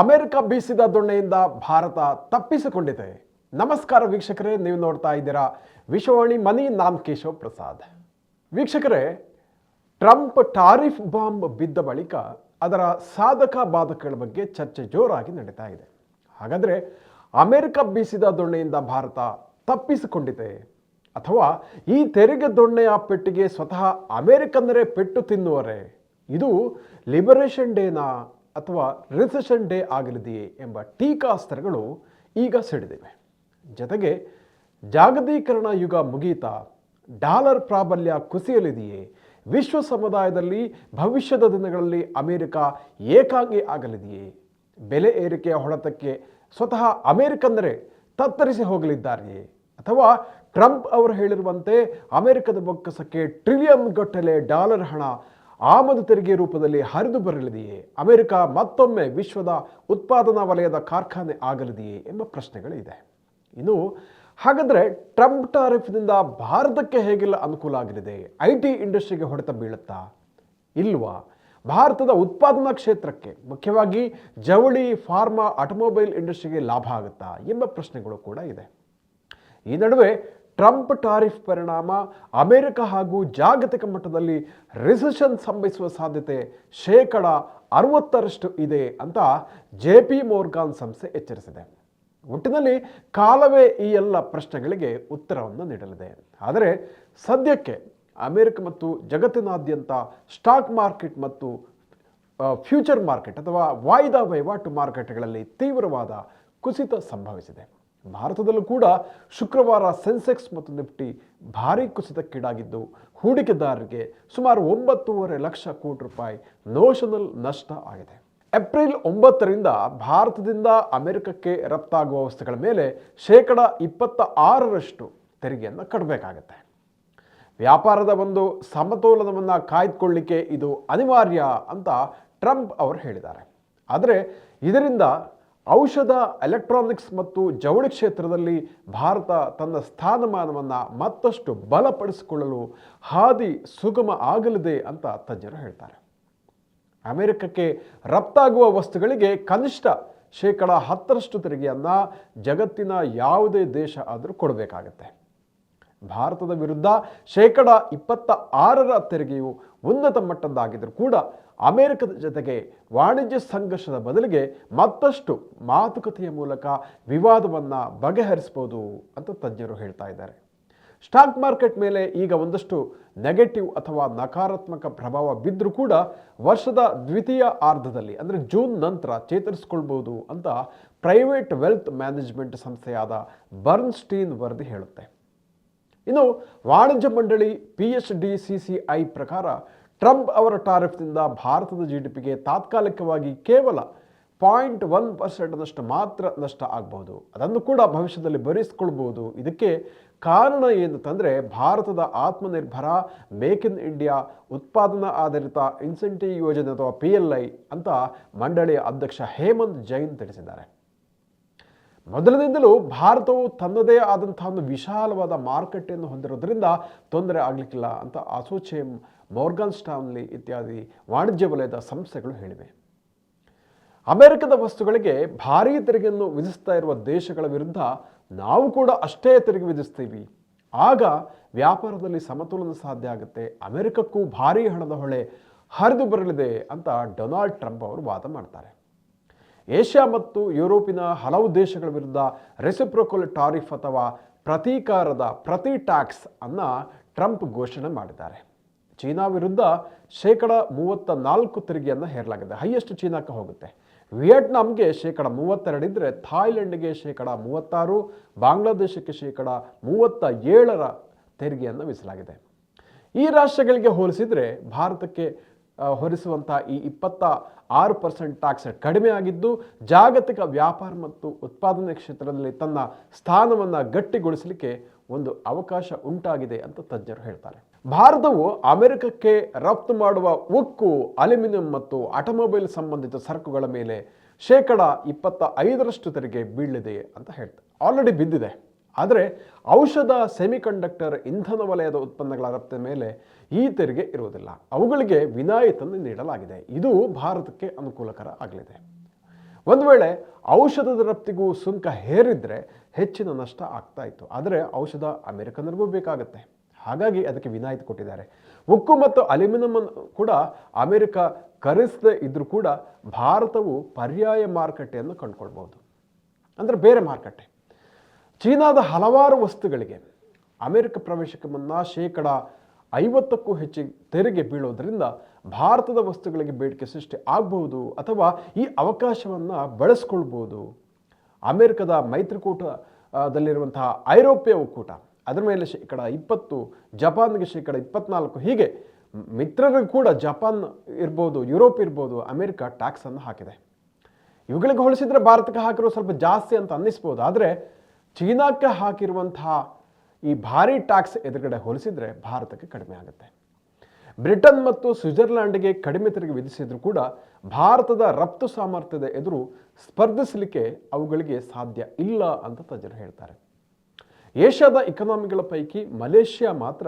America ಬೀಸಿದ ದೊಣ್ಣೆಯಿಂದ ಭಾರತ ತಪ್ಪಿಸಿಕೊಂಡಿದೆ. ನಮಸ್ಕಾರ ವೀಕ್ಷಕರೇ, ನೀವು ನೋಡ್ತಾ ಇದ್ದೀರಾ ವಿಶ್ವವಾಣಿ ಮನಿ, ನಾನ್ ಕೇಶವ್ ಪ್ರಸಾದ್. ವೀಕ್ಷಕರೇ, ಟ್ರಂಪ್ ಟಾರಿಫ್ ಬಾಂಬ್ ಬಿದ್ದ ಬಳಿಕ ಅದರ ಸಾಧಕ ಬಾಧಕಗಳ ಬಗ್ಗೆ ಚರ್ಚೆ ಜೋರಾಗಿ ನಡೀತಾ ಇದೆ. ಹಾಗಾದರೆ ಅಮೆರಿಕ ಬೀಸಿದ ದೊಣ್ಣೆಯಿಂದ ಭಾರತ ತಪ್ಪಿಸಿಕೊಂಡಿದೆ ಅಥವಾ ಈ ತೆರಿಗೆ ದೊಣ್ಣೆಯ ಪೆಟ್ಟಿಗೆ ಸ್ವತಃ ಅಮೆರಿಕನ್ನರೇ ಪೆಟ್ಟು ತಿನ್ನುವರೆ? ಇದು ಲಿಬರೇಷನ್ ಡೇನಾ ಅಥವಾ ರಿಸೆಷನ್ ಡೇ ಆಗಲಿದೆಯೇ ಎಂಬ ಟೀಕಾಸ್ತ್ರಗಳು ಈಗ ಸಿಡಿದಿವೆ. ಜೊತೆಗೆ ಜಾಗತೀಕರಣ ಯುಗ ಮುಗೀತಾ ಡಾಲರ್ ಪ್ರಾಬಲ್ಯ ಕುಸಿಯಲಿದೆಯೇ, ವಿಶ್ವ ಸಮುದಾಯದಲ್ಲಿ ಭವಿಷ್ಯದ ದಿನಗಳಲ್ಲಿ ಅಮೆರಿಕ ಏಕಾಂಗಿ ಆಗಲಿದೆಯೇ, ಬೆಲೆ ಏರಿಕೆಯ ಹೊಡೆತಕ್ಕೆ ಸ್ವತಃ ಅಮೆರಿಕನ್ನರೇ ತತ್ತರಿಸಿ ಹೋಗಲಿದ್ದಾರೆಯೇ? ಅಥವಾ ಟ್ರಂಪ್ ಅವರು ಹೇಳಿರುವಂತೆ ಅಮೆರಿಕದ ಬೊಕ್ಕಸಕ್ಕೆ ಟ್ರಿಲಿಯನ್ ಗಟ್ಟಲೆ ಡಾಲರ್ ಹಣ ಆಮದು ತೆರಿಗೆ ರೂಪದಲ್ಲಿ ಹರಿದು ಬರಲಿದೆಯೇ? ಅಮೆರಿಕ ಮತ್ತೊಮ್ಮೆ ವಿಶ್ವದ ಉತ್ಪಾದನಾ ವಲಯದ ಕಾರ್ಖಾನೆ ಆಗಲಿದೆಯೇ ಎಂಬ ಪ್ರಶ್ನೆಗಳಿದೆ. ಇನ್ನು, ಹಾಗಾದರೆ ಟ್ರಂಪ್ ಟಾರಿಫ್ನಿಂದ ಭಾರತಕ್ಕೆ ಹೇಗೆಲ್ಲ ಅನುಕೂಲ ಆಗಲಿದೆ? ಐ ಟಿ ಇಂಡಸ್ಟ್ರಿಗೆ ಹೊಡೆತ ಬೀಳುತ್ತಾ? ಇಲ್ವಾ? ಭಾರತದ ಉತ್ಪಾದನಾ ಕ್ಷೇತ್ರಕ್ಕೆ ಮುಖ್ಯವಾಗಿ ಜವಳಿ ಫಾರ್ಮಾ ಆಟೋಮೊಬೈಲ್ ಇಂಡಸ್ಟ್ರಿಗೆ ಲಾಭ ಆಗುತ್ತಾ ಎಂಬ ಪ್ರಶ್ನೆಗಳು ಕೂಡ ಇದೆ. ಈ ನಡುವೆ ಟ್ರಂಪ್ ಟಾರಿಫ್ ಪರಿಣಾಮ ಅಮೆರಿಕ ಹಾಗೂ ಜಾಗತಿಕ ಮಟ್ಟದಲ್ಲಿ ರಿಸೆಷನ್ ಸಂಭವಿಸುವ ಸಾಧ್ಯತೆ ಶೇಕಡ ಅರವತ್ತರಷ್ಟು ಇದೆ ಅಂತ ಜೆ ಪಿ ಮೋರ್ಗಾನ್ ಸಂಸ್ಥೆ ಎಚ್ಚರಿಸಿದೆ. ಒಟ್ಟಿನಲ್ಲಿ ಕಾಲವೇ ಈ ಎಲ್ಲ ಪ್ರಶ್ನೆಗಳಿಗೆ ಉತ್ತರವನ್ನು ನೀಡಲಿದೆ. ಆದರೆ ಸದ್ಯಕ್ಕೆ ಅಮೆರಿಕ ಮತ್ತು ಜಗತ್ತಿನಾದ್ಯಂತ ಸ್ಟಾಕ್ ಮಾರ್ಕೆಟ್ ಮತ್ತು ಫ್ಯೂಚರ್ ಮಾರ್ಕೆಟ್ ಅಥವಾ ವಾಯ್ದಾ ವಹಿವಾಟು ಮಾರುಕಟ್ಟೆಗಳಲ್ಲಿ ತೀವ್ರವಾದ ಕುಸಿತ ಸಂಭವಿಸಿದೆ. ಭಾರತದಲ್ಲೂ ಕೂಡ ಶುಕ್ರವಾರ ಸೆನ್ಸೆಕ್ಸ್ ಮತ್ತು ನಿಫ್ಟಿ ಭಾರೀ ಕುಸಿತಕ್ಕೀಡಾಗಿದ್ದು, ಹೂಡಿಕೆದಾರರಿಗೆ ಸುಮಾರು ಒಂಬತ್ತೂವರೆ ಲಕ್ಷ ಕೋಟಿ ರೂಪಾಯಿ ನೋಷನಲ್ ನಷ್ಟ ಆಗಿದೆ. ಏಪ್ರಿಲ್ ಒಂಬತ್ತರಿಂದ ಭಾರತದಿಂದ ಅಮೆರಿಕಕ್ಕೆ ರಫ್ತಾಗುವ ವಸ್ತುಗಳ ಮೇಲೆ ಶೇಕಡ ಇಪ್ಪತ್ತ ಆರರಷ್ಟು ತೆರಿಗೆಯನ್ನು ಕಟ್ಟಬೇಕಾಗತ್ತೆ. ವ್ಯಾಪಾರದ ಒಂದು ಸಮತೋಲನವನ್ನು ಕಾಯ್ದುಕೊಳ್ಳಿಕ್ಕೆ ಇದು ಅನಿವಾರ್ಯ ಅಂತ ಟ್ರಂಪ್ ಅವರು ಹೇಳಿದ್ದಾರೆ. ಆದರೆ ಇದರಿಂದ ಔಷಧ ಎಲೆಕ್ಟ್ರಾನಿಕ್ಸ್ ಮತ್ತು ಜವಳಿ ಕ್ಷೇತ್ರದಲ್ಲಿ ಭಾರತ ತನ್ನ ಸ್ಥಾನಮಾನವನ್ನು ಮತ್ತಷ್ಟು ಬಲಪಡಿಸಿಕೊಳ್ಳಲು ಹಾದಿ ಸುಗಮ ಆಗಲಿದೆ ಅಂತ ತಜ್ಞರು ಹೇಳ್ತಾರೆ. ಅಮೆರಿಕಕ್ಕೆ ರಫ್ತಾಗುವ ವಸ್ತುಗಳಿಗೆ ಕನಿಷ್ಠ ಶೇಕಡ ಹತ್ತರಷ್ಟು ತೆರಿಗೆಯನ್ನು ಜಗತ್ತಿನ ಯಾವುದೇ ದೇಶ ಆದರೂ ಕೊಡಬೇಕಾಗತ್ತೆ. ಭಾರತದ ವಿರುದ್ಧ ಶೇಕಡ ಇಪ್ಪತ್ತ ಆರರ ತೆರಿಗೆಯು ಉನ್ನತ ಮಟ್ಟದ್ದಾಗಿದ್ದರೂ ಕೂಡ ಅಮೆರಿಕದ ಜೊತೆಗೆ ವಾಣಿಜ್ಯ ಸಂಘರ್ಷದ ಬದಲಿಗೆ ಮತ್ತಷ್ಟು ಮಾತುಕತೆಯ ಮೂಲಕ ವಿವಾದವನ್ನು ಬಗೆಹರಿಸ್ಬೋದು ಅಂತ ತಜ್ಞರು ಹೇಳ್ತಾ ಇದ್ದಾರೆ. ಸ್ಟಾಕ್ ಮಾರ್ಕೆಟ್ ಮೇಲೆ ಈಗ ಒಂದಷ್ಟು ನೆಗೆಟಿವ್ ಅಥವಾ ನಕಾರಾತ್ಮಕ ಪ್ರಭಾವ ಬಿದ್ದರೂ ಕೂಡ ವರ್ಷದ ದ್ವಿತೀಯ ಆರ್ಧದಲ್ಲಿ, ಅಂದರೆ ಜೂನ್ ನಂತರ ಚೇತರಿಸ್ಕೊಳ್ಬೋದು ಅಂತ ಪ್ರೈವೇಟ್ ವೆಲ್ತ್ ಮ್ಯಾನೇಜ್ಮೆಂಟ್ ಸಂಸ್ಥೆಯಾದ ಬರ್ನ್ಸ್ಟೀನ್ ವರದಿ ಹೇಳುತ್ತೆ. ಇನ್ನು ವಾಣಿಜ್ಯ ಮಂಡಳಿ P H D C C I ಪ್ರಕಾರ ಟ್ರಂಪ್ ಅವರ ಟಾರಿಫ್ನಿಂದ ಭಾರತದ ಜಿ ಡಿ ಪಿಗೆ ತಾತ್ಕಾಲಿಕವಾಗಿ ಕೇವಲ ಪಾಯಿಂಟ್ ಒನ್ ಪರ್ಸೆಂಟ್ನಷ್ಟು ಮಾತ್ರ ನಷ್ಟ ಆಗಬಹುದು. ಅದನ್ನು ಕೂಡ ಭವಿಷ್ಯದಲ್ಲಿ ಭರಿಸಿಕೊಳ್ಬೋದು ಇದಕ್ಕೆ ಕಾರಣ ಏನು ತಂದರೆ ಭಾರತದ ಆತ್ಮನಿರ್ಭರ, ಮೇಕ್ ಇನ್ ಇಂಡಿಯಾ, ಉತ್ಪಾದನಾ ಆಧಾರಿತ ಇನ್ಸೆಂಟಿವ್ ಯೋಜನೆ ಅಥವಾ ಪಿ ಎಲ್ ಐ ಅಂತ ಮಂಡಳಿಯ ಅಧ್ಯಕ್ಷ ಹೇಮಂತ್ ಜೈನ್ ತಿಳಿಸಿದ್ದಾರೆ. ಮೊದಲಿನಿಂದಲೂ ಭಾರತವು ತನ್ನದೇ ಆದಂತಹ ಒಂದು ವಿಶಾಲವಾದ ಮಾರುಕಟ್ಟೆಯನ್ನು ಹೊಂದಿರೋದ್ರಿಂದ ತೊಂದರೆ ಆಗಲಿಕ್ಕಿಲ್ಲ ಅಂತ ಅಸೋಚೇಮ್ ಮೋರ್ಗನ್ ಸ್ಟಾನ್ಲಿ ಇತ್ಯಾದಿ ವಾಣಿಜ್ಯ ವಲಯದ ಸಂಸ್ಥೆಗಳು ಹೇಳಿವೆ. ಅಮೆರಿಕದ ವಸ್ತುಗಳಿಗೆ ಭಾರೀ ತೆರಿಗೆಯನ್ನು ವಿಧಿಸ್ತಾ ಇರುವ ದೇಶಗಳ ವಿರುದ್ಧ ನಾವು ಕೂಡ ಅಷ್ಟೇ ತೆರಿಗೆ ವಿಧಿಸ್ತೀವಿ. ಆಗ ವ್ಯಾಪಾರದಲ್ಲಿ ಸಮತೋಲನ ಸಾಧ್ಯ ಆಗುತ್ತೆ. ಅಮೆರಿಕಕ್ಕೂ ಭಾರೀ ಹಣದ ಹೊಳೆ ಹರಿದು ಬರಲಿದೆ ಅಂತ ಡೊನಾಲ್ಡ್ ಟ್ರಂಪ್ ಅವರು ವಾದ ಮಾಡ್ತಾರೆ. ಏಷ್ಯಾ ಮತ್ತು ಯುರೋಪಿನ ಹಲವು ದೇಶಗಳ ವಿರುದ್ಧ ರೆಸಿಪ್ರೋಕಲ್ ಟಾರಿಫ್ ಅಥವಾ ಪ್ರತೀಕಾರದ ಪ್ರತಿ ಟ್ಯಾಕ್ಸ್ ಅನ್ನು ಟ್ರಂಪ್ ಘೋಷಣೆ ಮಾಡಿದ್ದಾರೆ. ಚೀನಾ ವಿರುದ್ಧ ಶೇಕಡ ಮೂವತ್ತ ನಾಲ್ಕು ತೆರಿಗೆಯನ್ನು ಹೇರಲಾಗಿದೆ. ಹೈಯೆಸ್ಟ್ ಚೀನಾಕ್ಕೆ ಹೋಗುತ್ತೆ. ವಿಯೆಟ್ನಾಂಗೆ ಶೇಕಡ ಮೂವತ್ತೆರಡಿದ್ರೆ ಥಾಯ್ಲೆಂಡ್ಗೆ ಶೇಕಡ ಮೂವತ್ತಾರು, ಬಾಂಗ್ಲಾದೇಶಕ್ಕೆ ಶೇಕಡ ಮೂವತ್ತ ಏಳರ ತೆರಿಗೆಯನ್ನು ವಿಸಲಾಗಿದೆ ಈ ರಾಷ್ಟ್ರಗಳಿಗೆ ಹೋಲಿಸಿದರೆ ಭಾರತಕ್ಕೆ ಹೊರಿಸುವಂಥ ಈ ಇಪ್ಪತ್ತ ಆರು ಪರ್ಸೆಂಟ್ ಟ್ಯಾಕ್ಸ್ ಕಡಿಮೆ ಆಗಿದ್ದು ಜಾಗತಿಕ ವ್ಯಾಪಾರ ಮತ್ತು ಉತ್ಪಾದನೆ ಕ್ಷೇತ್ರದಲ್ಲಿ ತನ್ನ ಸ್ಥಾನವನ್ನು ಗಟ್ಟಿಗೊಳಿಸಲಿಕ್ಕೆ ಒಂದು ಅವಕಾಶ ಉಂಟಾಗಿದೆ ಅಂತ ತಜ್ಞರು ಹೇಳ್ತಾರೆ. ಭಾರತವು ಅಮೆರಿಕಕ್ಕೆ ರಫ್ತು ಮಾಡುವ ಉಕ್ಕು, ಅಲ್ಯೂಮಿನಿಯಂ ಮತ್ತು ಆಟೋಮೊಬೈಲ್ ಸಂಬಂಧಿತ ಸರಕುಗಳ ಮೇಲೆ ಶೇಕಡ ಇಪ್ಪತ್ತ ಐದರಷ್ಟು ತೆರಿಗೆ ಬೀಳಲಿದೆ ಅಂತ ಹೇಳ್ತಾರೆ. ಆಲ್ರೆಡಿ ಬಿದ್ದಿದೆ. ಆದರೆ ಔಷಧ ಸೆಮಿಕಂಡಕ್ಟರ್ ಇಂಧನ ವಲಯದ ಉತ್ಪನ್ನಗಳ ರಫ್ತಿನ ಮೇಲೆ ಈ ತೆರಿಗೆ ಇರುವುದಿಲ್ಲ. ಅವುಗಳಿಗೆ ವಿನಾಯಿತನ್ನು ನೀಡಲಾಗಿದೆ. ಇದು ಭಾರತಕ್ಕೆ ಅನುಕೂಲಕರ ಆಗಲಿದೆ. ಒಂದು ವೇಳೆ ಔಷಧದ ರಫ್ತಿಗೂ ಸುಂಕ ಹೇರಿದ್ರೆ ಹೆಚ್ಚಿನ ನಷ್ಟ ಆಗ್ತಾ ಇತ್ತು. ಆದರೆ ಔಷಧ ಅಮೆರಿಕನ್ನರಿಗೂ ಬೇಕಾಗುತ್ತೆ. ಹಾಗಾಗಿ ಅದಕ್ಕೆ ವಿನಾಯಿತಿ ಕೊಟ್ಟಿದ್ದಾರೆ. ಉಕ್ಕು ಮತ್ತು ಅಲ್ಯೂಮಿನಿಯಂ ಕೂಡ ಅಮೆರಿಕ ಕರೆಸದೇ ಇದ್ದರೂ ಕೂಡ ಭಾರತವು ಪರ್ಯಾಯ ಮಾರುಕಟ್ಟೆಯನ್ನು ಕಂಡುಕೊಳ್ಬಹುದು. ಅಂದರೆ ಬೇರೆ ಮಾರುಕಟ್ಟೆ. ಚೀನಾದ ಹಲವಾರು ವಸ್ತುಗಳಿಗೆ ಅಮೆರಿಕ ಪ್ರವೇಶಕ್ಕೆ ಮುನ್ನ ಶೇಕಡ ಐವತ್ತಕ್ಕೂ ಹೆಚ್ಚು ತೆರಿಗೆ ಬೀಳೋದ್ರಿಂದ ಭಾರತದ ವಸ್ತುಗಳಿಗೆ ಬೇಡಿಕೆ ಸೃಷ್ಟಿ ಆಗಬಹುದು ಅಥವಾ ಈ ಅವಕಾಶವನ್ನು ಬಳಸ್ಕೊಳ್ಬೋದು ಅಮೆರಿಕದ ಮೈತ್ರಿಕೂಟದಲ್ಲಿರುವಂತಹ ಐರೋಪ್ಯ ಒಕ್ಕೂಟ, ಅದರ ಮೇಲೆ ಶೇಕಡ ಇಪ್ಪತ್ತು, ಜಪಾನ್ಗೆ ಶೇಕಡ ಇಪ್ಪತ್ನಾಲ್ಕು, ಹೀಗೆ ಮಿತ್ರರು ಕೂಡ ಜಪಾನ್ ಇರ್ಬೋದು, ಯುರೋಪ್ ಇರ್ಬೋದು, ಅಮೆರಿಕ ಟ್ಯಾಕ್ಸನ್ನು ಹಾಕಿದೆ. ಇವುಗಳಿಗೆ ಹೋಲಿಸಿದರೆ ಭಾರತಕ್ಕೆ ಹಾಕಿರೋ ಸ್ವಲ್ಪ ಜಾಸ್ತಿ ಅಂತ ಅನ್ನಿಸ್ಬೋದು. ಆದರೆ ಚೀನಾಕ್ಕೆ ಹಾಕಿರುವಂತಹ ಈ ಭಾರಿ ಟ್ಯಾಕ್ಸ್ ಎದುರುಗಡೆ ಹೋಲಿಸಿದರೆ ಭಾರತಕ್ಕೆ ಕಡಿಮೆ ಆಗುತ್ತೆ. ಬ್ರಿಟನ್ ಮತ್ತು ಸ್ವಿಟ್ಜರ್ಲ್ಯಾಂಡ್ಗೆ ಕಡಿಮೆ ತೆರಿಗೆ ವಿಧಿಸಿದರೂ ಕೂಡ ಭಾರತದ ರಫ್ತು ಸಾಮರ್ಥ್ಯದ ಎದುರು ಸ್ಪರ್ಧಿಸಲಿಕ್ಕೆ ಅವುಗಳಿಗೆ ಸಾಧ್ಯ ಇಲ್ಲ ಅಂತ ತಜ್ಞರು ಹೇಳ್ತಾರೆ. ಏಷ್ಯಾದ ಇಕನಾಮಿಗಳ ಪೈಕಿ ಮಲೇಷ್ಯಾ ಮಾತ್ರ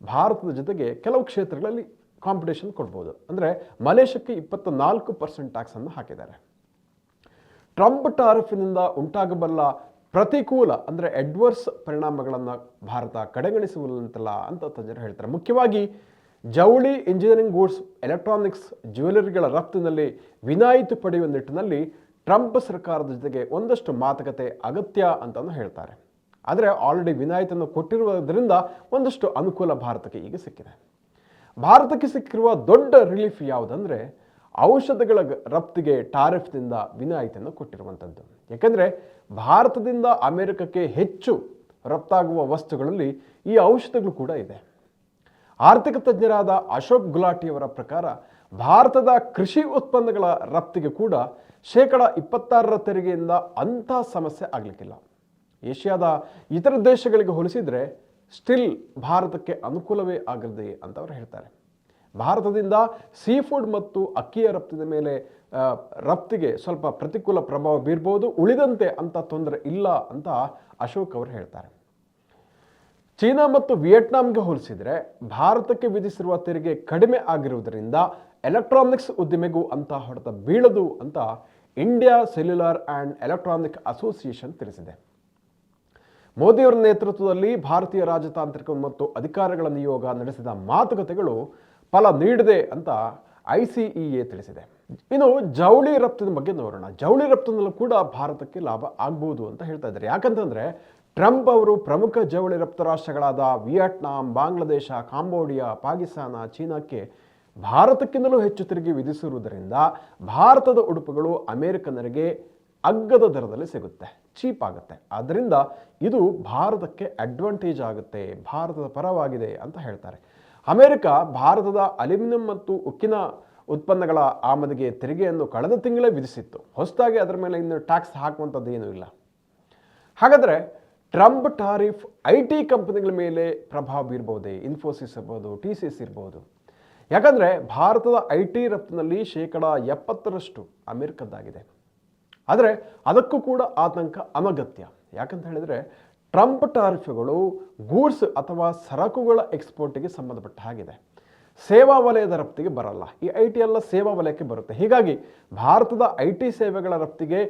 ಭಾರತದ ಜೊತೆಗೆ ಕೆಲವು ಕ್ಷೇತ್ರಗಳಲ್ಲಿ ಕಾಂಪಿಟೇಷನ್ ಕೊಡ್ಬೋದು. ಅಂದರೆ ಮಲೇಷ್ಯಾಕ್ಕೆ ಇಪ್ಪತ್ತ ನಾಲ್ಕು ಪರ್ಸೆಂಟ್ ಟ್ಯಾಕ್ಸನ್ನು ಹಾಕಿದ್ದಾರೆ. ಟ್ರಂಪ್ ಟಾರಿಫಿನಿಂದ ಉಂಟಾಗಬಲ್ಲ ಪ್ರತಿಕೂಲ ಅಂದರೆ ಎಡ್ವರ್ಸ್ ಪರಿಣಾಮಗಳನ್ನು ಭಾರತ ಕಡೆಗಣಿಸುವಂತಲ್ಲ ಅಂತ ತಜ್ಞರು ಹೇಳ್ತಾರೆ. ಮುಖ್ಯವಾಗಿ ಜವಳಿ ಇಂಜಿನಿಯರಿಂಗ್ ಗೂಡ್ಸ್ ಎಲೆಕ್ಟ್ರಾನಿಕ್ಸ್ ಜ್ಯುವೆಲರಿಗಳ ರಫ್ತಿನಲ್ಲಿ ವಿನಾಯಿತಿ ಪಡೆಯುವ ನಿಟ್ಟಿನಲ್ಲಿ ಟ್ರಂಪ್ ಸರ್ಕಾರದ ಜೊತೆಗೆ ಒಂದಷ್ಟು ಮಾತುಕತೆ ಅಗತ್ಯ ಅಂತಲೂ ಹೇಳ್ತಾರೆ. ಆದರೆ ಆಲ್ರೆಡಿ ವಿನಾಯಿತಿಯನ್ನು ಕೊಟ್ಟಿರುವುದರಿಂದ ಒಂದಷ್ಟು ಅನುಕೂಲ ಭಾರತಕ್ಕೆ ಈಗ ಸಿಕ್ಕಿದೆ. ಭಾರತಕ್ಕೆ ಸಿಕ್ಕಿರುವ ದೊಡ್ಡ ರಿಲೀಫ್ ಯಾವುದಂದರೆ ಔಷಧಗಳ ರಫ್ತಿಗೆ ಟಾರಿಫ್ನಿಂದ ವಿನಾಯಿತಿಯನ್ನು ಕೊಟ್ಟಿರುವಂಥದ್ದು ಯಾಕೆಂದರೆ ಭಾರತದಿಂದ ಅಮೆರಿಕಕ್ಕೆ ಹೆಚ್ಚು ರಫ್ತಾಗುವ ವಸ್ತುಗಳಲ್ಲಿ ಈ ಔಷಧಗಳು ಕೂಡ ಇದೆ. ಆರ್ಥಿಕ ತಜ್ಞರಾದ ಅಶೋಕ್ ಗುಲಾಟಿಯವರ ಪ್ರಕಾರ ಭಾರತದ ಕೃಷಿ ಉತ್ಪನ್ನಗಳ ರಫ್ತಿಗೆ ಕೂಡ ಶೇಕಡ ಇಪ್ಪತ್ತಾರರ ತೆರಿಗೆಯಿಂದ ಅಂಥ ಸಮಸ್ಯೆ ಆಗಲಿಕ್ಕಿಲ್ಲ. ಏಷ್ಯಾದ ಇತರ ದೇಶಗಳಿಗೆ ಹೋಲಿಸಿದರೆ ಸ್ಟಿಲ್ ಭಾರತಕ್ಕೆ ಅನುಕೂಲವೇ ಆಗಲಿದೆ ಅಂತ ಅವರು ಹೇಳ್ತಾರೆ. ಭಾರತದಿಂದ ಸೀ ಫುಡ್ ಮತ್ತು ಅಕ್ಕಿಯ ರಫ್ತಿನ ಮೇಲೆ ರಫ್ತಿಗೆ ಸ್ವಲ್ಪ ಪ್ರತಿಕೂಲ ಪ್ರಭಾವ ಬೀರ್ಬೋದು, ಉಳಿದಂತೆ ಅಂತ ತೊಂದರೆ ಇಲ್ಲ ಅಂತ ಅಶೋಕ್ ಅವರು ಹೇಳ್ತಾರೆ. ಚೀನಾ ಮತ್ತು ವಿಯೆಟ್ನಾಂಗೆ ಹೋಲಿಸಿದರೆ ಭಾರತಕ್ಕೆ ವಿಧಿಸಿರುವ ತೆರಿಗೆ ಕಡಿಮೆ ಆಗಿರುವುದರಿಂದ ಎಲೆಕ್ಟ್ರಾನಿಕ್ಸ್ ಉದ್ದಿಮೆಗೂ ಅಂತ ಹೊಡೆತ ಬೀಳದು ಅಂತ India cellular and electronic association ತಿಳಿಸಿದೆ. ಮೋದಿಯವರ ನೇತೃತ್ವದಲ್ಲಿ ಭಾರತೀಯ ರಾಜತಾಂತ್ರಿಕ ಮತ್ತು ಅಧಿಕಾರಿಗಳ ನಿಯೋಗ ನಡೆಸಿದ ಮಾತುಕತೆಗಳು ಫಲ ನೀಡಿದೆ ಅಂತ ಐ ಸಿ ಇ ಎ ತಿಳಿಸಿದೆ. ಇನ್ನು ಜವಳಿ ರಫ್ತಿನ ಬಗ್ಗೆ ನೋಡೋಣ. ಜವಳಿ ರಫ್ತಿನಲ್ಲೂ ಕೂಡ ಭಾರತಕ್ಕೆ ಲಾಭ ಆಗ್ಬೋದು ಅಂತ ಹೇಳ್ತಾ ಇದ್ದಾರೆ. ಯಾಕಂತಂದರೆ ಟ್ರಂಪ್ ಅವರು ಪ್ರಮುಖ ಜವಳಿ ರಫ್ತು ರಾಷ್ಟ್ರಗಳಾದ ವಿಯೆಟ್ನಾಂ, ಬಾಂಗ್ಲಾದೇಶ, ಕಾಂಬೋಡಿಯಾ, ಪಾಕಿಸ್ತಾನ, ಚೀನಾಕ್ಕೆ ಭಾರತಕ್ಕಿಂತಲೂ ಹೆಚ್ಚು ತೆರಿಗೆ ವಿಧಿಸಿರುವುದರಿಂದ ಭಾರತದ ಉಡುಪುಗಳು ಅಮೆರಿಕನರಿಗೆ ಅಗ್ಗದ ದರದಲ್ಲಿ ಸಿಗುತ್ತೆ, ಚೀಪ್ ಆಗುತ್ತೆ. ಆದ್ದರಿಂದ ಇದು ಭಾರತಕ್ಕೆ ಅಡ್ವಾಂಟೇಜ್ ಆಗುತ್ತೆ, ಭಾರತದ ಪರವಾಗಿದೆ ಅಂತ ಹೇಳ್ತಾರೆ. ಅಮೆರಿಕ ಭಾರತದ ಅಲ್ಯೂಮಿನಿಯಂ ಮತ್ತು ಉಕ್ಕಿನ ಉತ್ಪನ್ನಗಳ ಆಮದಿಗೆ ತೆರಿಗೆಯನ್ನು ಕಳೆದ ತಿಂಗಳೇ ವಿಧಿಸಿತ್ತು. ಹೊಸದಾಗಿ ಅದರ ಮೇಲೆ ಇನ್ನು ಟ್ಯಾಕ್ಸ್ ಹಾಕುವಂಥದ್ದು ಏನೂ ಇಲ್ಲ. ಹಾಗಾದರೆ ಟ್ರಂಪ್ ಟಾರಿಫ್ ಐ ಟಿ ಕಂಪನಿಗಳ ಮೇಲೆ ಪ್ರಭಾವ ಬೀರ್ಬೋದೇ ಇನ್ಫೋಸಿಸ್ ಇರ್ಬೋದು, ಟಿ ಸಿ ಎಸ್ ಇರ್ಬೋದು. ಯಾಕಂದರೆ ಭಾರತದ ಐ ಟಿ ರಫ್ತಿನಲ್ಲಿ ಶೇಕಡ ಎಪ್ಪತ್ತರಷ್ಟು ಅಮೆರಿಕದ್ದಾಗಿದೆ. ಆದರೆ ಅದಕ್ಕೂ ಕೂಡ ಆತಂಕ ಅನಗತ್ಯ. ಯಾಕಂತ ಹೇಳಿದರೆ ಟ್ರಂಪ್ ಟಾರಿಫ್ಗಳು ಗೂಡ್ಸ್ ಅಥವಾ ಸರಕುಗಳ ಎಕ್ಸ್ಪೋರ್ಟಿಗೆ ಸಂಬಂಧಪಟ್ಟ ಹಾಗಿದೆ. ಸೇವಾ ವಲಯದ ರಫ್ತಿಗೆ ಬರಲ್ಲ. ಈ ಐ ಟಿ ಎಲ್ಲ ಸೇವಾ ವಲಯಕ್ಕೆ ಬರುತ್ತೆ. ಹೀಗಾಗಿ ಭಾರತದ ಐ ಟಿ ಸೇವೆಗಳ ರಫ್ತಿಗೆ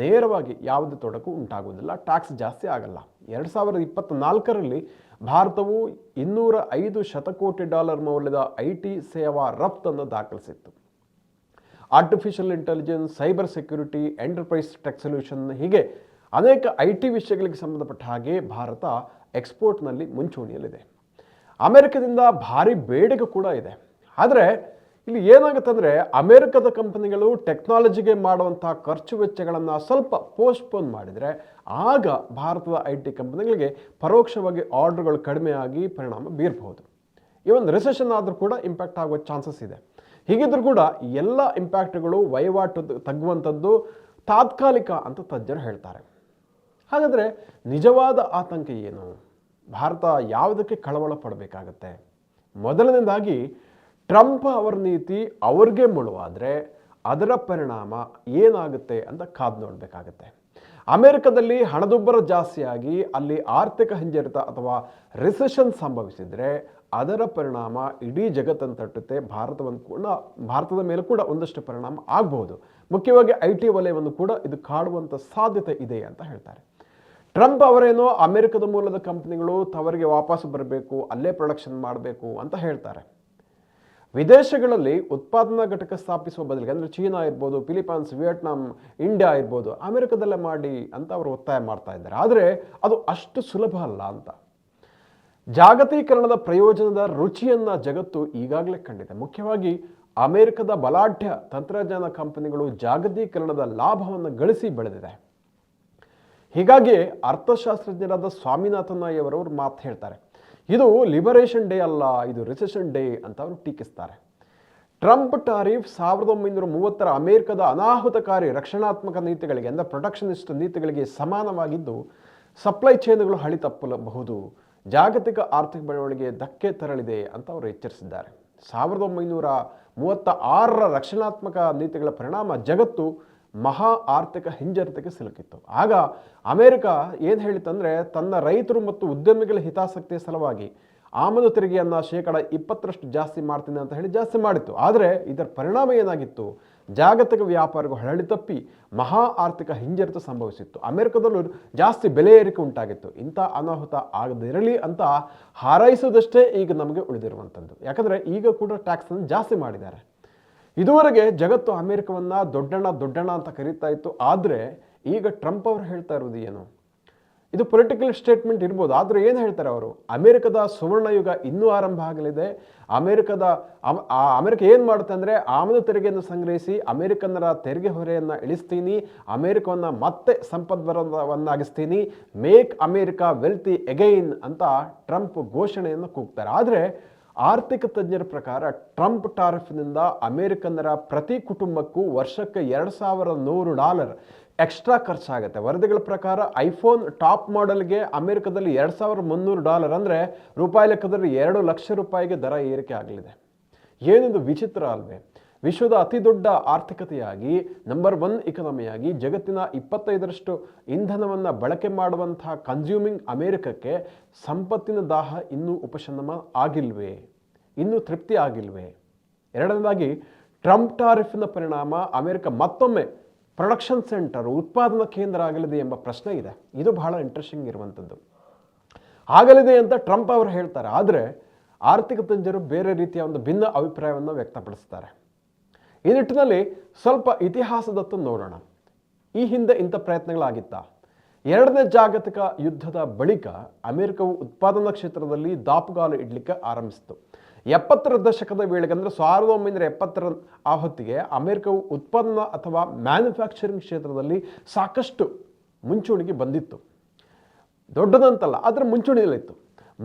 ನೇರವಾಗಿ ಯಾವುದೇ ತೊಡಕು ಉಂಟಾಗುವುದಿಲ್ಲ. ಟ್ಯಾಕ್ಸ್ ಜಾಸ್ತಿ ಆಗಲ್ಲ. ಎರಡು ಸಾವಿರದ ಇಪ್ಪತ್ತ್ನಾಲ್ಕರಲ್ಲಿ ಭಾರತವು ಇನ್ನೂರ ಐದು ಶತಕೋಟಿ ಡಾಲರ್ ಮೌಲ್ಯದ ಐ ಟಿ ಸೇವಾ ರಫ್ತನ್ನು ದಾಖಲಿಸಿತ್ತು. Artificial intelligence cyber security enterprise tech solution ಹೀಗೆ ಅನೇಕ ಐ ಟಿ ವಿಷಯಗಳಿಗೆ ಸಂಬಂಧಪಟ್ಟ ಹಾಗೆ ಭಾರತ ಎಕ್ಸ್ಪೋರ್ಟ್ನಲ್ಲಿ ಮುಂಚೂಣಿಯಲ್ಲಿದೆ. ಅಮೆರಿಕದಿಂದ ಭಾರಿ ಬೇಡಿಕೆ ಕೂಡ ಇದೆ. ಆದರೆ ಇಲ್ಲಿ ಏನಾಗುತ್ತೆ ಅಂದರೆ ಅಮೆರಿಕದ ಕಂಪನಿಗಳು ಟೆಕ್ನಾಲಜಿಗೆ ಮಾಡುವಂಥ ಖರ್ಚು ವೆಚ್ಚಗಳನ್ನು ಸ್ವಲ್ಪ ಪೋಸ್ಟ್ಪೋನ್ ಮಾಡಿದರೆ ಆಗ ಭಾರತದ ಐ ಟಿ ಕಂಪನಿಗಳಿಗೆ ಪರೋಕ್ಷವಾಗಿ ಆರ್ಡರ್ಗಳು ಕಡಿಮೆ ಆಗಿ ಪರಿಣಾಮ ಬೀರಬಹುದು. ಒಂದು ರಿಸೆಷನ್ ಆದರೂ ಕೂಡ ಇಂಪ್ಯಾಕ್ಟ್ ಆಗುವ ಚಾನ್ಸಸ್ ಇದೆ. ಹೀಗಿದ್ರೂ ಕೂಡ ಎಲ್ಲ ಇಂಪ್ಯಾಕ್ಟ್ಗಳು ವಹಿವಾಟು ತಗ್ಗುವಂಥದ್ದು ತಾತ್ಕಾಲಿಕ ಅಂತ ತಜ್ಞರು ಹೇಳ್ತಾರೆ. ಹಾಗಾದರೆ ನಿಜವಾದ ಆತಂಕ ಏನು? ಭಾರತ ಯಾವುದಕ್ಕೆ ಕಳವಳ ಪಡಬೇಕಾಗತ್ತೆ? ಮೊದಲನೇದಾಗಿ, ಟ್ರಂಪ್ ಅವರ ನೀತಿ ಅವ್ರಿಗೆ ಮುಳುವಾದರೆ ಅದರ ಪರಿಣಾಮ ಏನಾಗುತ್ತೆ ಅಂತ ಕಾದು ನೋಡಬೇಕಾಗತ್ತೆ. ಅಮೆರಿಕದಲ್ಲಿ ಹಣದುಬ್ಬರ ಜಾಸ್ತಿಯಾಗಿ ಅಲ್ಲಿ ಆರ್ಥಿಕ ಹಿಂಜರಿತ ಅಥವಾ ರಿಸೆಷನ್ ಸಂಭವಿಸಿದರೆ ಅದರ ಪರಿಣಾಮ ಇಡೀ ಜಗತ್ತನ್ನು ತಟ್ಟುತ್ತೆ. ಭಾರತವನ್ನು ಕೂಡ, ಭಾರತದ ಮೇಲೆ ಕೂಡ ಒಂದಷ್ಟು ಪರಿಣಾಮ ಆಗಬಹುದು. ಮುಖ್ಯವಾಗಿ ಐ ಟಿ ವಲಯವನ್ನು ಕೂಡ ಇದು ಕಾಡುವಂಥ ಸಾಧ್ಯತೆ ಇದೆ ಅಂತ ಹೇಳ್ತಾರೆ. ಟ್ರಂಪ್ ಅವರೇನೋ ಅಮೆರಿಕದ ಮೂಲದ ಕಂಪ್ನಿಗಳು ತವರಿಗೆ ವಾಪಸ್ ಬರಬೇಕು, ಅಲ್ಲೇ ಪ್ರೊಡಕ್ಷನ್ ಮಾಡಬೇಕು ಅಂತ ಹೇಳ್ತಾರೆ. ವಿದೇಶಗಳಲ್ಲಿ ಉತ್ಪಾದನಾ ಘಟಕ ಸ್ಥಾಪಿಸುವ ಬದಲಿಗೆ ಅಂದರೆ ಚೀನಾ ಇರ್ಬೋದು, ಫಿಲಿಪೈನ್ಸ್, ವಿಯೆಟ್ನಾಂ, ಇಂಡಿಯಾ ಇರ್ಬೋದು, ಅಮೆರಿಕದಲ್ಲೇ ಮಾಡಿ ಅಂತ ಅವರು ಒತ್ತಾಯ ಮಾಡ್ತಾ ಇದ್ದಾರೆ. ಆದರೆ ಅದು ಅಷ್ಟು ಸುಲಭ ಅಲ್ಲ ಅಂತ. ಜಾಗತೀಕರಣದ ಪ್ರಯೋಜನದ ರುಚಿಯನ್ನು ಜಗತ್ತು ಈಗಾಗಲೇ ಕಂಡಿದೆ. ಮುಖ್ಯವಾಗಿ ಅಮೆರಿಕದ ಬಲಾಢ್ಯ ತಂತ್ರಜ್ಞಾನ ಕಂಪನಿಗಳು ಜಾಗತೀಕರಣದ ಲಾಭವನ್ನು ಗಳಿಸಿ ಬೆಳೆದಿದೆ. ಹೀಗಾಗಿ ಅರ್ಥಶಾಸ್ತ್ರಜ್ಞರಾದ ಸ್ವಾಮಿನಾಥನ್ ಅವರವರು ಮಾತು ಹೇಳ್ತಾರೆ. ಇದು ಲಿಬರೇಷನ್ ಡೇ ಅಲ್ಲ, ಇದು ರಿಸೆಷನ್ ಡೇ ಅಂತ ಅವರು ಟೀಕಿಸ್ತಾರೆ. ಟ್ರಂಪ್ ಟಾರಿಫ್ ಸಾವಿರದ ಒಂಬೈನೂರ ಮೂವತ್ತರ ಅಮೆರಿಕದ ಅನಾಹುತಕಾರಿ ರಕ್ಷಣಾತ್ಮಕ ನೀತಿಗಳಿಗೆ ಅಂದರೆ ಪ್ರೊಟೆಕ್ಷನಿಸ್ಟ್ ನೀತಿಗಳಿಗೆ ಸಮಾನವಾಗಿದ್ದು ಸಪ್ಲೈ ಚೈನ್ಗಳು ಹಳಿ ತಪ್ಪಲಬಹುದು, ಜಾಗತಿಕ ಆರ್ಥಿಕ ಬೆಳವಣಿಗೆ ಧಕ್ಕೆ ತರಲಿದೆ ಅಂತ ಅವರು ಎಚ್ಚರಿಸಿದ್ದಾರೆ. ಸಾವಿರದ ಒಂಬೈನೂರ ಮೂವತ್ತ ಆರರ ರಕ್ಷಣಾತ್ಮಕ ನೀತಿಗಳ ಪರಿಣಾಮ ಜಗತ್ತು ಮಹಾ ಆರ್ಥಿಕ ಹಿಂಜರಿತಕ್ಕೆ ಸಿಲುಕಿತ್ತು. ಆಗ ಅಮೇರಿಕ ಏನು ಹೇಳಿತಂದರೆ ತನ್ನ ರೈತರು ಮತ್ತು ಉದ್ಯಮಿಗಳ ಹಿತಾಸಕ್ತಿಯ ಸಲುವಾಗಿ ಆಮದು ತೆರಿಗೆಯನ್ನು ಶೇಕಡ ಇಪ್ಪತ್ತರಷ್ಟು ಜಾಸ್ತಿ ಮಾಡ್ತೀನಿ ಅಂತ ಹೇಳಿ ಜಾಸ್ತಿ ಮಾಡಿತ್ತು. ಆದರೆ ಇದರ ಪರಿಣಾಮ ಏನಾಗಿತ್ತು? ಜಾಗತಿಕ ವ್ಯಾಪಾರಿಗೂ ಹರಳಿ ತಪ್ಪಿ ಮಹಾ ಆರ್ಥಿಕ ಹಿಂಜರಿತ ಸಂಭವಿಸಿತ್ತು. ಅಮೆರಿಕದಲ್ಲೂ ಜಾಸ್ತಿ ಬೆಲೆ ಏರಿಕೆ ಉಂಟಾಗಿತ್ತು. ಇಂಥ ಅನಾಹುತ ಆಗದಿರಲಿ ಅಂತ ಹಾರೈಸೋದಷ್ಟೇ ಈಗ ನಮಗೆ ಉಳಿದಿರುವಂಥದ್ದು. ಯಾಕಂದರೆ ಈಗ ಕೂಡ ಟ್ಯಾಕ್ಸನ್ನು ಜಾಸ್ತಿ ಮಾಡಿದ್ದಾರೆ. ಇದುವರೆಗೆ ಜಗತ್ತು ಅಮೆರಿಕವನ್ನ ದೊಡ್ಡಣ್ಣ ದೊಡ್ಡಣ್ಣ ಅಂತ ಕರೀತಾ ಇತ್ತು. ಆದರೆ ಈಗ ಟ್ರಂಪ್ ಅವರು ಹೇಳ್ತಾ ಇರೋದು ಏನು? ಇದು ಪೊಲಿಟಿಕಲ್ ಸ್ಟೇಟ್ಮೆಂಟ್ ಇರ್ಬೋದು, ಆದರೆ ಏನು ಹೇಳ್ತಾರೆ ಅವರು? ಅಮೆರಿಕದ ಸುವರ್ಣಯುಗ ಇನ್ನೂ ಆರಂಭ ಆಗಲಿದೆ. ಅಮೆರಿಕದ ಅಮೆರಿಕ ಏನು ಮಾಡುತ್ತೆ ಅಂದರೆ ಆಮದು ತೆರಿಗೆಯನ್ನು ಸಂಗ್ರಹಿಸಿ ಅಮೆರಿಕನ್ನರ ತೆರಿಗೆ ಹೊರೆಯನ್ನು ಇಳಿಸ್ತೀನಿ, ಅಮೆರಿಕವನ್ನು ಮತ್ತೆ ಸಂಪದ್ಭರವನ್ನಾಗಿಸ್ತೀನಿ ಮೇಕ್ ಅಮೇರಿಕಾ ವೆಲ್ತಿ ಎಗೈನ್ ಅಂತ ಟ್ರಂಪ್ ಘೋಷಣೆಯನ್ನು ಕೂಗ್ತಾರೆ. ಆದರೆ ಆರ್ಥಿಕ ತಜ್ಞರ ಪ್ರಕಾರ ಟ್ರಂಪ್ ಟಾರಿಫ್ನಿಂದ ಅಮೆರಿಕನ್ನರ ಪ್ರತಿ ಕುಟುಂಬಕ್ಕೂ ವರ್ಷಕ್ಕೆ ಎರಡು ಸಾವಿರದ ನೂರು ಡಾಲರ್ ಎಕ್ಸ್ಟ್ರಾ ಖರ್ಚಾಗುತ್ತೆ. ವರದಿಗಳ ಪ್ರಕಾರ ಐಫೋನ್ ಟಾಪ್ ಮಾಡೆಲ್ಗೆ ಅಮೆರಿಕದಲ್ಲಿ ಎರಡು ಸಾವಿರದ ಮುನ್ನೂರು ಡಾಲರ್ ಅಂದರೆ ರೂಪಾಯಿ ಲೆಕ್ಕದಲ್ಲಿ ಎರಡು ಲಕ್ಷ ರೂಪಾಯಿಗೆ ದರ ಏರಿಕೆ ಆಗಲಿದೆ. ಏನಿದು ವಿಚಿತ್ರ ಅಲ್ವೇ. ವಿಶ್ವದ ಅತಿ ದೊಡ್ಡ ಆರ್ಥಿಕತೆಯಾಗಿ ನಂಬರ್ ಒನ್ ಇಕನಮಿಯಾಗಿ ಜಗತ್ತಿನ ಇಪ್ಪತ್ತೈದರಷ್ಟು ಇಂಧನವನ್ನು ಬಳಕೆ ಮಾಡುವಂತಹ ಕನ್ಸ್ಯೂಮಿಂಗ್ ಅಮೇರಿಕಕ್ಕೆ ಸಂಪತ್ತಿನ ದಾಹ ಇನ್ನೂ ಉಪಶಮನ ಆಗಿಲ್ವೇ? ಇನ್ನೂ ತೃಪ್ತಿ ಆಗಿಲ್ವೇ? ಎರಡನೇದಾಗಿ ಟ್ರಂಪ್ ಟಾರಿಫ್ನ ಪರಿಣಾಮ ಅಮೆರಿಕ ಮತ್ತೊಮ್ಮೆ ಪ್ರೊಡಕ್ಷನ್ ಸೆಂಟರ್ ಉತ್ಪಾದನಾ ಕೇಂದ್ರ ಆಗಲಿದೆ ಎಂಬ ಪ್ರಶ್ನೆ ಇದೆ. ಇದು ಬಹಳ ಇಂಟ್ರೆಸ್ಟಿಂಗ್ ಇರುವಂಥದ್ದು. ಆಗಲಿದೆ ಅಂತ ಟ್ರಂಪ್ ಅವರು ಹೇಳ್ತಾರೆ. ಆದರೆ ಆರ್ಥಿಕ ತಜ್ಞರು ಬೇರೆ ರೀತಿಯ ಒಂದು ಭಿನ್ನ ಅಭಿಪ್ರಾಯವನ್ನು ವ್ಯಕ್ತಪಡಿಸ್ತಾರೆ. ಈ ನಿಟ್ಟಿನಲ್ಲಿ ಸ್ವಲ್ಪ ಇತಿಹಾಸದತ್ತ ನೋಡೋಣ. ಈ ಹಿಂದೆ ಇಂಥ ಪ್ರಯತ್ನಗಳಾಗಿತ್ತ? ಎರಡನೇ ಜಾಗತಿಕ ಯುದ್ಧದ ಬಳಿಕ ಅಮೆರಿಕವು ಉತ್ಪಾದನಾ ಕ್ಷೇತ್ರದಲ್ಲಿ ದಾಪುಗಾಲು ಇಡಲಿಕ್ಕೆ ಆರಂಭಿಸಿತು ಎಪ್ಪತ್ತರ ದಶಕದ ವೇಳೆಗೆ ಅಂದರೆ ಸಾವಿರದ ಒಂಬೈನೂರ ಎಪ್ಪತ್ತರ ಆ ಹೊತ್ತಿಗೆ ಅಮೆರಿಕವು ಉತ್ಪಾದನಾ ಅಥವಾ ಮ್ಯಾನುಫ್ಯಾಕ್ಚರಿಂಗ್ ಕ್ಷೇತ್ರದಲ್ಲಿ ಸಾಕಷ್ಟು ಮುಂಚೂಣಿಗೆ ಬಂದಿತ್ತು. ದೊಡ್ಡದಂತಲ್ಲ ಅದರ ಮುಂಚೂಣಿಯಲ್ಲಿತ್ತು.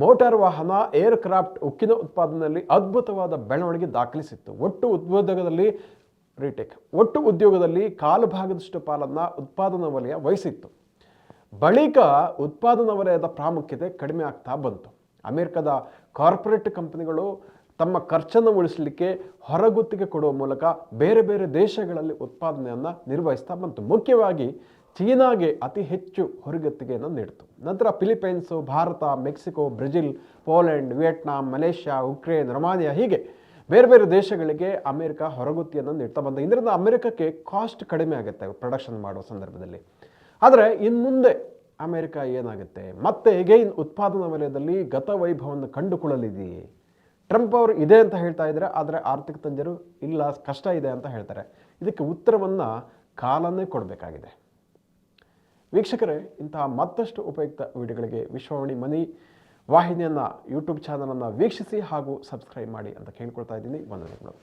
ಮೋಟಾರ್ ವಾಹನ ಏರ್ ಕ್ರಾಫ್ಟ್ ಉಕ್ಕಿನ ಉತ್ಪಾದನೆಯಲ್ಲಿ ಅದ್ಭುತವಾದ ಬೆಳವಣಿಗೆ ದಾಖಲಿಸಿತ್ತು. ಒಟ್ಟು ಉದ್ಯೋಗದಲ್ಲಿ, ರೀಟೇಕ್, ಒಟ್ಟು ಉದ್ಯೋಗದಲ್ಲಿ ಕಾಲು ಭಾಗದಷ್ಟು ಪಾಲನ್ನು ಉತ್ಪಾದನಾ ವಲಯ ವಹಿಸಿತ್ತು. ಬಳಿಕ ಉತ್ಪಾದನಾ ವಲಯದ ಪ್ರಾಮುಖ್ಯತೆ ಕಡಿಮೆ ಆಗ್ತಾ ಬಂತು. ಅಮೆರಿಕದ ಕಾರ್ಪೊರೇಟ್ ಕಂಪನಿಗಳು ತಮ್ಮ ಖರ್ಚನ್ನು ಉಳಿಸಲಿಕ್ಕೆ ಹೊರಗುತ್ತಿಗೆ ಕೊಡುವ ಮೂಲಕ ಬೇರೆ ಬೇರೆ ದೇಶಗಳಲ್ಲಿ ಉತ್ಪಾದನೆಯನ್ನು ನಿರ್ವಹಿಸ್ತಾ ಬಂತು. ಮುಖ್ಯವಾಗಿ ಚೀನಾಗೆ ಅತಿ ಹೆಚ್ಚು ಹೊರಗುತ್ತಿಗೆಯನ್ನು ನೀಡಿತು. ನಂತರ Philippines, Bharat, Mexico, Brazil, Poland, Vietnam, Malaysia, Ukraine, Romania ಹೀಗೆ ಬೇರೆ ಬೇರೆ ದೇಶಗಳಿಗೆ ಅಮೆರಿಕ ಹೊರಗುತ್ತಿಯನ್ನು ನೀಡ್ತಾ ಬಂದ ಇದರಿಂದ ಅಮೆರಿಕಕ್ಕೆ ಕಾಸ್ಟ್ ಕಡಿಮೆ ಆಗುತ್ತೆ ಪ್ರೊಡಕ್ಷನ್ ಮಾಡುವ ಸಂದರ್ಭದಲ್ಲಿ. ಆದರೆ ಇನ್ನು ಮುಂದೆ ಅಮೆರಿಕ ಏನಾಗುತ್ತೆ? ಮತ್ತೆ ಎಗೈನ್ ಉತ್ಪಾದನಾ ವಲಯದಲ್ಲಿ ಗತ ವೈಭವವನ್ನು ಕಂಡುಕೊಳ್ಳಲಿದೆಯೇ ಟ್ರಂಪ್ ಅವರು ಇದೆ ಅಂತ ಹೇಳ್ತಾ ಇದ್ದಾರೆ, ಆದರೆ ಆರ್ಥಿಕ ತಜ್ಞರು ಇಲ್ಲ, ಕಷ್ಟ ಇದೆ ಅಂತ ಹೇಳ್ತಾರೆ. ಇದಕ್ಕೆ ಉತ್ತರವನ್ನು ಕಾಲನ್ನೇ ಕೊಡಬೇಕಾಗಿದೆ. ವೀಕ್ಷಕರೇ, ಇಂತಹ ಮತ್ತಷ್ಟು ಉಪಯುಕ್ತ ವಿಡಿಯೋಗಳಿಗೆ ವಿಶ್ವವಾಣಿ ಮನಿ ವಾಹಿನಿಯನ್ನು ಯೂಟ್ಯೂಬ್ ಚಾನಲನ್ನು ವೀಕ್ಷಿಸಿ ಹಾಗೂ ಸಬ್ಸ್ಕ್ರೈಬ್ ಮಾಡಿ ಅಂತ ಕೇಳ್ಕೊಳ್ತಾ ಇದ್ದೀನಿ. ವಂದನೆಗಳು